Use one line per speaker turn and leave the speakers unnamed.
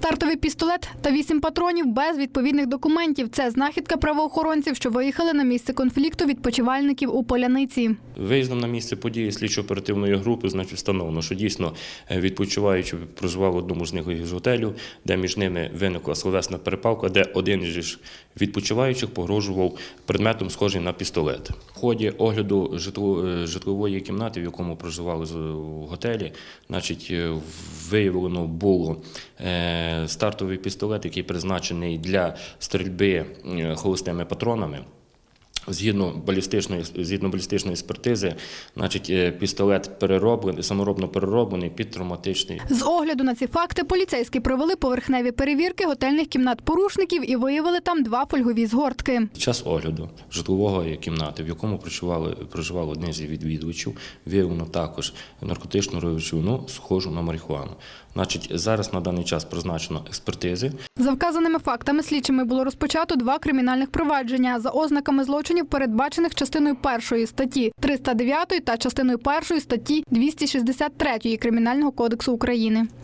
Стартовий пістолет та вісім патронів без відповідних документів. Це знахідка правоохоронців, що виїхали на місце конфлікту відпочивальників у Поляниці.
Виїздом на місце події слідчо-оперативної групи значить, встановлено, що дійсно е, відпочиваючи проживав в одному з них із готелю, де між ними виникла словесна перепалка, де один із відпочиваючих погрожував предметом, схожий на пістолет. В ході огляду е, житлової кімнати, в якому проживали в готелі, значить, е, виявлено було стартовий пістолет, який призначений для стрільби е, холостими патронами. Згідно балістичної згідно балістичної експертизи, значить, е, пістолет перероблений, саморобно перероблений під травматичний.
З огляду на ці факти поліцейські провели поверхневі перевірки готельних кімнат порушників і виявили там два фольгові згортки.
Під час огляду житлової кімнати, в якому проживали проживав один з відвідувачів, виявлено також наркотичну речовину, схожу на марихуану. Значить, зараз на даний час призначено експертизи.
За вказаними фактами слідчими було розпочато два кримінальних провадження за ознаками злочинів, передбачених частиною першої статті 309 та частиною першої статті 263 Кримінального кодексу України.